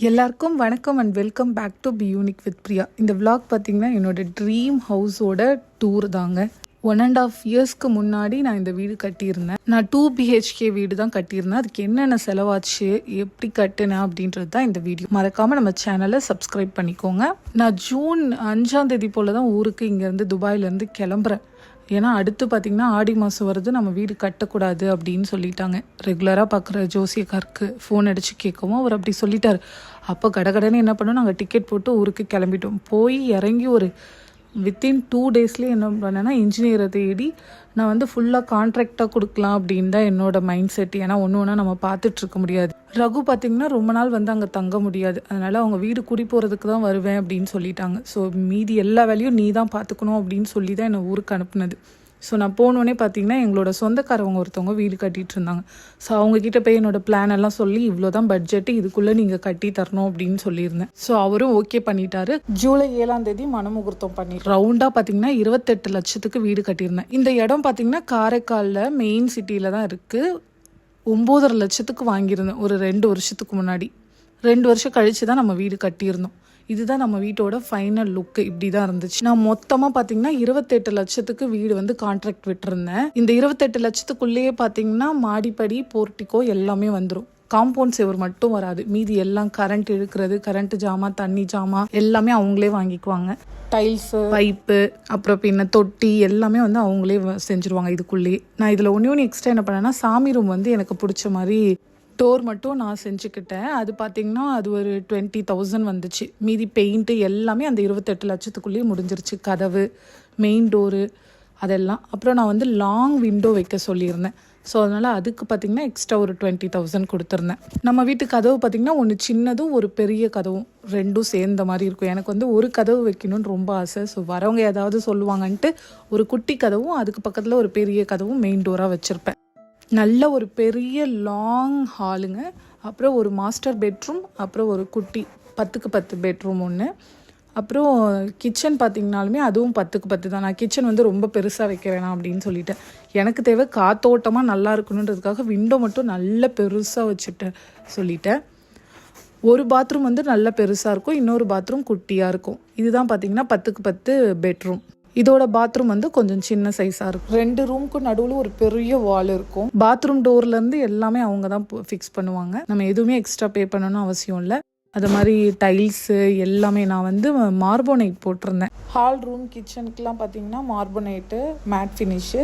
எல்லாருக்கும் வணக்கம் and welcome back to be unique with Priya இந்த விளாக் பார்த்தீங்கன்னா என்னோட ட்ரீம் ஹவுஸோட டூர் தாங்க. ஒன் அண்ட் ஆஃப் இயர்ஸ்க்கு முன்னாடி நான் இந்த வீடு கட்டியிருந்தேன். நான் டூ பிஹெச்கே வீடு தான் கட்டியிருந்தேன். அதுக்கு என்னென்ன செலவாச்சு எப்படி கட்டினேன் அப்படின்றது தான் இந்த வீடியோ மறக்காமல் நம்ம சேனலை சப்ஸ்கிரைப் பண்ணிக்கோங்க. நான் ஜூன் அஞ்சாம் தேதி போல் தான் ஊருக்கு இங்கேருந்து துபாயிலேருந்து கிளம்புறேன். ஏன்னா அடுத்து பார்த்திங்கன்னா ஆடி மாதம் வருது நம்ம வீடு கட்டக்கூடாது அப்படின்னு சொல்லிட்டாங்க. ரெகுலராக பார்க்குற ஜோசியக்காருக்கு ஃபோன் அடித்து கேட்கவும் அவர் அப்படி சொல்லிட்டாரு. அப்போ கடகடன்னு என்ன பண்ணோம்? நாங்கள் டிக்கெட் போட்டு ஊருக்கு கிளம்பிட்டோம். போய் இறங்கி ஒரு வித்தின் டூ டேஸ்லேயே என்ன பண்ணேன்னா இன்ஜினியரை தேடி நான் வந்து ஃபுல்லாக கான்ட்ராக்டாக கொடுக்கலாம் அப்படின்னு தான் என்னோட மைண்ட் செட் ஏன்னா ஒன்று ஒன்றா நம்ம பார்த்துட்ருக்க முடியாது. ரகு பார்த்திங்கன்னா ரொம்ப நாள் வந்து அங்கே தங்க முடியாது. அதனால் அவங்க வீடு குடி போகிறதுக்கு தான் வருவேன் அப்படின்னு சொல்லிட்டாங்க. ஸோ மீதி எல்லா வேலையும் நீ தான் பார்த்துக்கணும் அப்படின்னு சொல்லி தான் என்னை ஊருக்கு அனுப்புனது. ஸோ நான் போனோடனே பார்த்தீங்கன்னா எங்களோட சொந்தக்காரவங்க ஒருத்தவங்க வீடு கட்டிகிட்டு இருந்தாங்க. ஸோ அவங்க கிட்ட போய் என்னோட பிளான் எல்லாம் சொல்லி இவ்வளோ தான் பட்ஜெட்டு இதுக்குள்ளே நீங்கள் கட்டி தரணும் அப்படின்னு சொல்லியிருந்தேன். ஸோ அவரும் ஓகே பண்ணிட்டாரு. ஜூலை ஏழாம் தேதி மனமுகூர்த்தம் பண்ணி ரவுண்டாக பார்த்தீங்கன்னா இருபத்தெட்டு லட்சத்துக்கு வீடு கட்டியிருந்தேன். இந்த இடம் பார்த்தீங்கன்னா காரைக்காலில் மெயின் சிட்டியில் தான் இருக்குது ஒம்போதரை லட்சத்துக்கு வாங்கியிருந்தேன் ஒரு ரெண்டு வருஷத்துக்கு முன்னாடி. ரெண்டு வருஷம் கழித்து தான் நம்ம வீடு கட்டியிருந்தோம். இதுதான் நம்ம வீட்டோட ஃபைனல் லுக்கு இப்படி தான் இருந்துச்சு. நான் மொத்தமாக பார்த்தீங்கன்னா இருபத்தெட்டு லட்சத்துக்கு வீடு வந்து கான்ட்ராக்ட் விட்டுருந்தேன். இந்த இருபத்தெட்டு லட்சத்துக்குள்ளேயே பார்த்தீங்கன்னா மாடிப்படி போர்ட்டிக்கோ எல்லாமே வந்துடும் காம்பவுண்ட் சேவர் மட்டும் வராது. மீதி எல்லாம் கரண்ட் இழுக்கிறது கரண்ட் ஜாமா தண்ணி ஜாமா எல்லாமே அவங்களே வாங்கிக்குவாங்க. டைல்ஸ் பைப்பு அப்புறம் பின்ன தொட்டி எல்லாமே வந்து அவங்களே செஞ்சுருவாங்க இதுக்குள்ளேயே. நான் இதில் ஒன்று ஒன்று எக்ஸ்ட்ரா என்ன பண்ணேன்னா சாமி ரூம் வந்து எனக்கு பிடிச்ச மாதிரி டோர் மட்டும் நான் செஞ்சுக்கிட்டேன். அது பார்த்தீங்கன்னா அது ஒரு டுவெண்ட்டி தௌசண்ட் வந்துச்சு. மீதி பெயிண்ட்டு எல்லாமே அந்த இருபத்தெட்டு லட்சத்துக்குள்ளேயே முடிஞ்சிருச்சு. கதவு மெயின் டோரு அதெல்லாம். அப்புறம் நான் வந்து லாங் விண்டோ வைக்க சொல்லியிருந்தேன். ஸோ அதனால் அதுக்கு பார்த்தீங்கன்னா எக்ஸ்ட்ரா ஒரு டுவெண்ட்டி தௌசண்ட் கொடுத்துருந்தேன். நம்ம வீட்டு கதவு பார்த்தீங்கன்னா ஒன்று சின்னதும் ஒரு பெரிய கதவும் ரெண்டும் சேர்ந்த மாதிரி இருக்கும். எனக்கு வந்து ஒரு கதவு வைக்கணும்னு ரொம்ப ஆசை. ஸோ வரவங்க ஏதாவது சொல்லுவாங்கன்ட்டு ஒரு குட்டி கதவும் அதுக்கு பக்கத்தில் ஒரு பெரிய கதவும் மெயின் டோராக வச்சுருப்பேன். நல்ல ஒரு பெரிய லாங் ஹாலுங்க அப்புறம் ஒரு மாஸ்டர் பெட்ரூம் அப்புறம் ஒரு குட்டி பத்துக்கு பத்து பெட்ரூம் ஒன்று அப்புறம் கிச்சன் பார்த்திங்கனாலுமே அதுவும் பத்துக்கு பத்து தான். நான் கிச்சன் வந்து ரொம்ப பெருசாக வைக்க வேணாம் அப்படின்னு சொல்லிட்டேன். எனக்கு தேவை காத்தோட்டமாக நல்லா இருக்கணுன்றதுக்காக விண்டோ மட்டும் நல்ல பெருசாக வச்சுட்டு சொல்லிட்டேன். ஒரு பாத்ரூம் வந்து நல்ல பெருசாக இருக்கும் இன்னொரு பாத்ரூம் குட்டியாக இருக்கும். இதுதான் பார்த்தீங்கன்னா பத்துக்கு பத்து பெட்ரூம் இதோட பாத்ரூம் வந்து கொஞ்சம் சின்ன சைஸாக இருக்கும். ரெண்டு ரூமுக்கும் நடுவில் ஒரு பெரிய வால் இருக்கும். பாத்ரூம் டோர்லேருந்து எல்லாமே அவங்க தான் ஃபிக்ஸ் பண்ணுவாங்க. நம்ம எதுவுமே எக்ஸ்ட்ரா பே பண்ணணும்னு அவசியம் இல்லை. அது மாதிரி டைல்ஸு எல்லாமே நான் வந்து மார்போனைட் போட்டிருந்தேன். ஹால் ரூம் கிச்சனுக்குலாம் பார்த்தீங்கன்னா மார்போனைட்டு மேட் ஃபினிஷு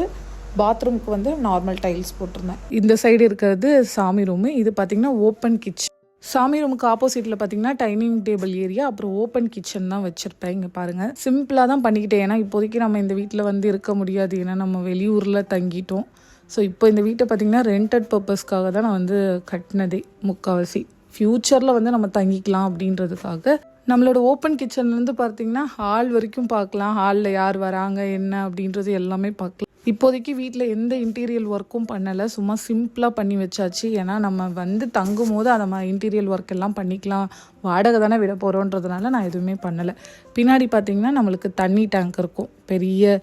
பாத்ரூம்க்கு வந்து நார்மல் டைல்ஸ் போட்டிருந்தேன். இந்த சைடு இருக்கிறது சாமி ரூமு இது பார்த்தீங்கன்னா ஓப்பன் கிச்சன் சாமி ரூமுக்கு ஆப்போசிட்டில் பார்த்தீங்கன்னா டைனிங் டேபிள் ஏரியா அப்புறம் ஓப்பன் கிச்சன் தான் வச்சுருப்பேன் இங்கே பாருங்கள் சிம்பிளாக தான் பண்ணிக்கிட்டேன். ஏன்னா இப்போதைக்கு நம்ம இந்த வீட்டில் வந்து இருக்க முடியாது. ஏன்னா நம்ம வெளியூரில் தங்கிட்டோம். ஸோ இப்போ இந்த வீட்டை பார்த்தீங்கன்னா ரெண்டட் பர்பஸ்க்காக தான் நான் வந்து கட்டினதே முக்கால்வாசி. ஃப்யூச்சரில் வந்து நம்ம தங்கிக்கலாம் அப்படின்றதுக்காக. நம்மளோட ஓப்பன் கிச்சன்லேருந்து பார்த்தீங்கன்னா ஹால் வரைக்கும் பார்க்கலாம். ஹாலில் யார் வராங்க என்ன அப்படின்றது எல்லாமே பார்க்கலாம். இப்போதைக்கு வீட்டில் எந்த இன்டீரியல் ஒர்க்கும் பண்ணலை. சும்மா சிம்பிளாக பண்ணி வச்சாச்சு. ஏன்னா நம்ம வந்து தங்கும் போது அதை நம்ம இன்டீரியல் ஒர்க் எல்லாம் பண்ணிக்கலாம். வாடகை தானே விட போகிறோன்றதுனால நான் எதுவுமே பண்ணலை. பின்னாடி பார்த்திங்கன்னா நம்மளுக்கு தண்ணி டேங்க் இருக்கும். பெரிய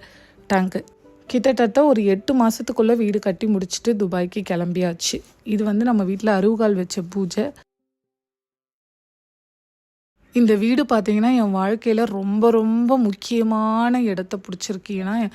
டேங்க்கு கிட்டத்தட்ட ஒரு எட்டு மாதத்துக்குள்ளே வீடு கட்டி முடிச்சுட்டு துபாய்க்கு கிளம்பியாச்சு. இது வந்து நம்ம வீட்டில் அருவுகால் வச்ச பூஜை. இந்த வீடு பார்த்தீங்கன்னா என் வாழ்க்கையில் ரொம்ப ரொம்ப முக்கியமான இடத்த பிடிச்சிருக்கு. ஏன்னா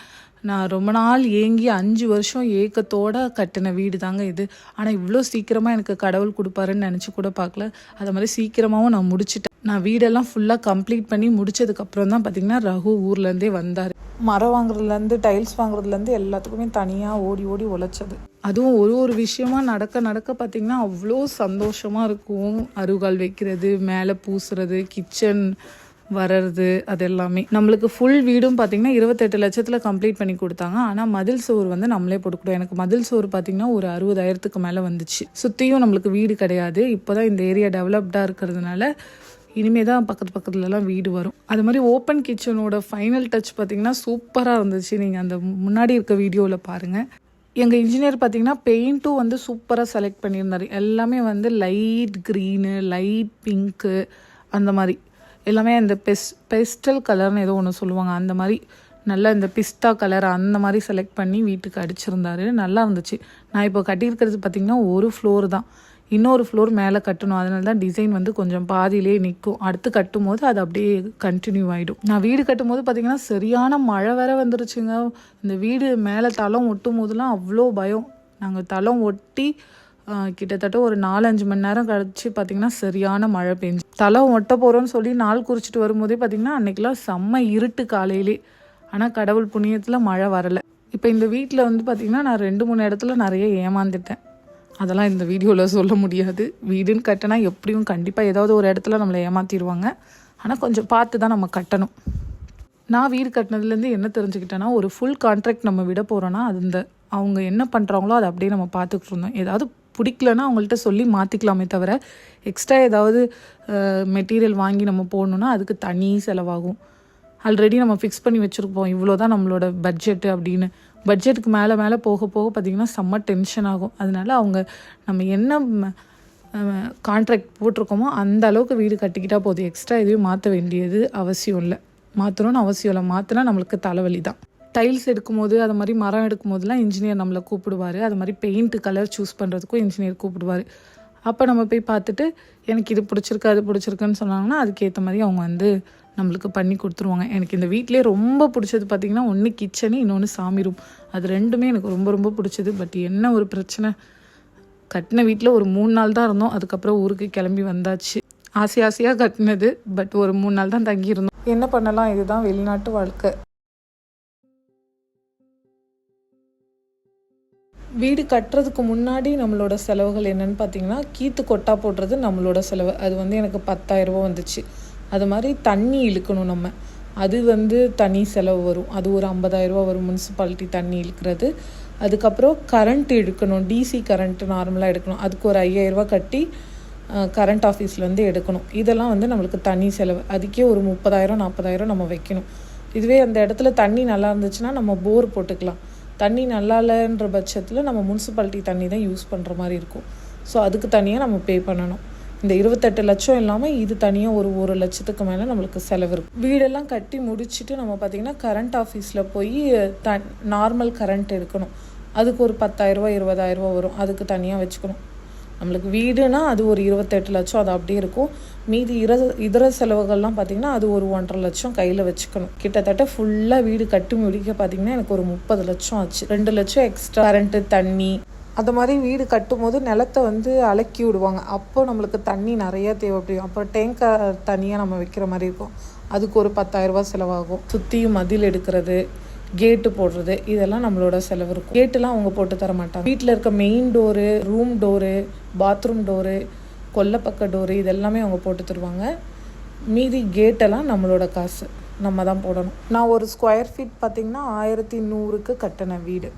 நான் ரொம்ப நாள் ஏங்கி அஞ்சு வருஷம் ஏக்கத்தோட கட்டின வீடு தாங்க இது. ஆனால் இவ்வளோ சீக்கிரமாக எனக்கு கடவுள் கொடுப்பாருன்னு நினச்சி கூட பார்க்கல. அது மாதிரி சீக்கிரமாகவும் நான் முடிச்சிட்டேன். நான் வீடெல்லாம் ஃபுல்லாக கம்ப்ளீட் பண்ணி முடிச்சதுக்கப்புறம் தான் பார்த்தீங்கன்னா ரகு ஊர்லேருந்தே வந்தார். மரம் வாங்குறதுலேருந்து டைல்ஸ் வாங்குறதுலேருந்து எல்லாத்துக்குமே தனியாக ஓடி ஓடி உழைச்சது. அதுவும் ஒரு ஒரு விஷயமா நடக்க நடக்க பார்த்தீங்கன்னா அவ்வளோ சந்தோஷமாக இருக்கும். அருகால் வைக்கிறது மேலே பூசுறது கிச்சன் வர்றது அது எல்லாமே நம்மளுக்கு ஃபுல் வீடும் பார்த்திங்கன்னா இருபத்தெட்டு லட்சத்தில் கம்ப்ளீட் பண்ணி கொடுத்தாங்க. ஆனால் மதில் சோறு வந்து நம்மளே போட்டுக்கிட்டோம். எனக்கு மதில் சோறு பார்த்தீங்கன்னா ஒரு அறுபதாயிரத்துக்கு மேலே வந்துச்சு. சுற்றியும் நம்மளுக்கு வீடு கிடையாது. இப்போ தான் இந்த ஏரியா டெவலப்டாக இருக்கிறதுனால இனிமே தான் பக்கத்து பக்கத்துலலாம் வீடு வரும். அது மாதிரி ஓப்பன் கிச்சனோட ஃபைனல் டச் பார்த்தீங்கன்னா சூப்பராக இருந்துச்சு. நீங்கள் அந்த முன்னாடி இருக்க வீடியோவில் பாருங்கள் எங்கள் இன்ஜினியர் பார்த்தீங்கன்னா பெயிண்ட்டும் வந்து சூப்பராக செலக்ட் பண்ணியிருந்தாரு. எல்லாமே வந்து லைட் க்ரீனு லைட் பிங்க்கு அந்த மாதிரி. எல்லாமே அந்த பெஸ் பெஸ்டல் கலர்னு ஏதோ ஒன்று சொல்லுவாங்க. அந்த மாதிரி நல்லா இந்த பிஸ்தா கலர் அந்த மாதிரி செலக்ட் பண்ணி வீட்டுக்கு அடிச்சிருந்தாரு. நல்லா இருந்துச்சு. நான் இப்போ கட்டியிருக்கிறது பார்த்திங்கன்னா ஒரு ஃப்ளோர் தான். இன்னொரு ஃப்ளோர் மேலே கட்டணும். அதனால தான் டிசைன் வந்து கொஞ்சம் பாதியிலே நிற்கும். அடுத்து கட்டும் போது அது அப்படியே கண்டினியூ ஆகிடும் நான் வீடு கட்டும் போது பார்த்தீங்கன்னா சரியான மழை வேற வந்துருச்சுங்க. இந்த வீடு மேலே தளம் ஒட்டும் போதெல்லாம் அவ்வளோ பயம். நாங்கள் தளம் ஒட்டி கிட்டத்தட்ட ஒரு நாலஞ்சு மணி நேரம் கழிச்சு பார்த்தீங்கன்னா சரியான மழை பெஞ்சு தலை ஒட்ட போகிறோன்னு சொல்லி நாள் குறிச்சிட்டு வரும்போதே பார்த்தீங்கன்னா அன்றைக்கெலாம் செம்ம இருட்டு காலையிலே. ஆனால் கடவுள் புண்ணியத்தில் மழை வரலை. இப்போ இந்த வீட்டில் வந்து பார்த்திங்கன்னா நான் ரெண்டு மூணு இடத்துல நிறைய ஏமாந்துட்டேன். அதெல்லாம் இந்த வீடியோவில் சொல்ல முடியாது. வீடுன்னு கட்டினா எப்படியும் கண்டிப்பாக ஏதாவது ஒரு இடத்துல நம்மளை ஏமாற்றிடுவாங்க ஆனால் கொஞ்சம் பார்த்து தான் நம்ம கட்டணும். நான் வீடு கட்டினதுலேருந்து என்ன தெரிஞ்சுக்கிட்டேன்னா ஒரு ஃபுல் கான்ட்ராக்ட் நம்ம விட போகிறோன்னா அது இந்த அவங்க என்ன பண்ணுறாங்களோ அதை அப்படியே நம்ம பார்த்துக்கிட்டு இருந்தோம். ஏதாவது பிடிக்கலன்னா அவங்கள்ட்ட சொல்லி மாற்றிக்கலாமே தவிர எக்ஸ்ட்ரா ஏதாவது மெட்டீரியல் வாங்கி நம்ம போடணுன்னா அதுக்கு தனி செலவாகும். ஆல்ரெடி நம்ம ஃபிக்ஸ் பண்ணி வச்சுருப்போம். இவ்வளோ தான் நம்மளோட பட்ஜெட்டு அப்படின்னு. பட்ஜெட்டுக்கு மேலே மேலே போக போக பார்த்திங்கன்னா செம்ம டென்ஷன் ஆகும். அதனால அவங்க நம்ம என்ன கான்ட்ராக்ட் போட்டிருக்கோமோ அந்த அளவுக்கு வீடு கட்டிக்கிட்டால் போதும். எக்ஸ்ட்ரா எதுவும் மாற்ற வேண்டியது அவசியம் இல்லை. மாற்றணும்னு அவசியம் இல்லை. மாற்றினா நம்மளுக்கு தலைவலி தான் டைல்ஸ் எடுக்கும்போது அது மாதிரி மரம் எடுக்கும்போதெல்லாம் இன்ஜினியர் நம்மளை கூப்பிடுவார். அது மாதிரி பெயிண்ட் கலர் சூஸ் பண்ணுறதுக்கும் இன்ஜினியர் கூப்பிடுவார். அப்போ நம்ம போய் பார்த்துட்டு எனக்கு இது பிடிச்சிருக்கு அது பிடிச்சிருக்குன்னு சொன்னாங்கன்னா அதுக்கேற்ற மாதிரி அவங்க வந்து நம்மளுக்கு பண்ணி கொடுத்துருவாங்க. எனக்கு இந்த வீட்டிலே ரொம்ப பிடிச்சது பார்த்திங்கன்னா ஒன்று கிச்சனு இன்னொன்று சாமி ரூம் அது ரெண்டுமே எனக்கு ரொம்ப ரொம்ப பிடிச்சது. பட் என்ன ஒரு பிரச்சனை? கட்டின வீட்டில் ஒரு மூணு நாள் தான் இருந்தோம். அதுக்கப்புறம் ஊருக்கு கிளம்பி வந்தாச்சு. ஆசை ஆசையாக கட்டினது. பட் ஒரு மூணு நாள் தான் தங்கியிருந்தோம். என்ன பண்ணலாம்? இதுதான் வெளிநாட்டு வாழ்க்கை. வீடு கட்டுறதுக்கு முன்னாடி நம்மளோட செலவுகள் என்னன்னு பார்த்தீங்கன்னா கீத்து கொட்டா போடுறது நம்மளோட செலவு. அது வந்து எனக்கு பத்தாயிரரூபா வந்துச்சு. அது மாதிரி தண்ணி இழுக்கணும் நம்ம. அது வந்து தனி செலவு வரும். அது ஒரு ஐம்பதாயிரரூபா வரும் முனிசிபாலிட்டி தண்ணி இழுக்கிறது. அதுக்கப்புறம் கரண்ட் இழுக்கணும் டிசி கரண்ட் நார்மலாக எடுக்கணும். அதுக்கு ஒரு ஐயாயிரரூபா கட்டி கரண்ட் ஆஃபீஸ்லேருந்து எடுக்கணும். இதெல்லாம் வந்து நம்மளுக்கு தனி செலவு. அதுக்கே ஒரு முப்பதாயிரம் நாற்பதாயிரம் நம்ம வைக்கணும். இதுவே அந்த இடத்துல தண்ணி நல்லா இருந்துச்சுன்னா நம்ம போர் போட்டுக்கலாம். தண்ணி நல்லா இல்லைன்ற பட்சத்தில் நம்ம முனிசிபாலிட்டி தண்ணி தான் யூஸ் பண்ணுற மாதிரி இருக்கும். ஸோ அதுக்கு தனியாக நம்ம பே பண்ணணும். இந்த இருபத்தெட்டு லட்சம் இல்லாமல் இது தனியாக ஒரு ஒரு லட்சத்துக்கு மேலே நம்மளுக்கு செலவு இருக்கும். வீடெல்லாம் கட்டி முடிச்சுட்டு நம்ம பார்த்திங்கன்னா கரண்ட் ஆஃபீஸில் போய் த நார்மல் கரண்ட் எடுக்கணும். அதுக்கு ஒரு பத்தாயிரரூபா இருபதாயிரரூபா வரும். அதுக்கு தனியாக வச்சுக்கணும். நம்மளுக்கு வீடுனா அது ஒரு இருபத்தெட்டு லட்சம் அது அப்படியே இருக்கும். மீதி இர இதர செலவுகள்லாம் பார்த்திங்கன்னா அது ஒரு ஒன்றரை லட்சம் கையில் வச்சுக்கணும். கிட்டத்தட்ட ஃபுல்லாக வீடு கட்டி முடிக்க பார்த்திங்கன்னா எனக்கு ஒரு முப்பது லட்சம் ஆச்சு. ரெண்டு லட்சம் எக்ஸ்ட்ரா கரண்ட்டு தண்ணி அந்த மாதிரி வீடு கட்டும்போது நிலத்தை வந்து அலக்கி விடுவாங்க. அப்போ நம்மளுக்கு தண்ணி நிறையா தேவைப்படும் அப்புறம் டேங்கர் தனியாக நம்ம வைக்கிற மாதிரி இருக்கும். அதுக்கு ஒரு பத்தாயிரரூபா செலவாகும். சுற்றியும் மதில் எடுக்கிறது கேட்டு போடுறது இதெல்லாம் நம்மளோட செலவு இருக்கும். கேட்டுலாம் அவங்க போட்டு தர மாட்டாங்க. வீட்டில் இருக்க main door room door bathroom door கொல்லைப்பக்க door இதெல்லாமே அவங்க போட்டு தருவாங்க. மீதி கேட்டெல்லாம் நம்மளோட காசு. நம்ம தான் போடணும். நான் ஒரு ஸ்கொயர் ஃபீட் பார்த்திங்கன்னா ஆயிரத்தி நூறுக்கு கட்டின வீடு.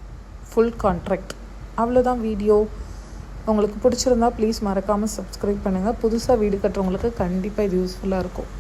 ஃபுல் கான்ட்ராக்ட் அவ்வளோதான் வீடியோ உங்களுக்கு பிடிச்சிருந்தா ப்ளீஸ் மறக்காமல் சப்ஸ்கிரைப் பண்ணுங்கள் புதுசாக வீடு கட்டுறவங்களுக்கு கண்டிப்பாக இது யூஸ்ஃபுல்லாக இருக்கும்.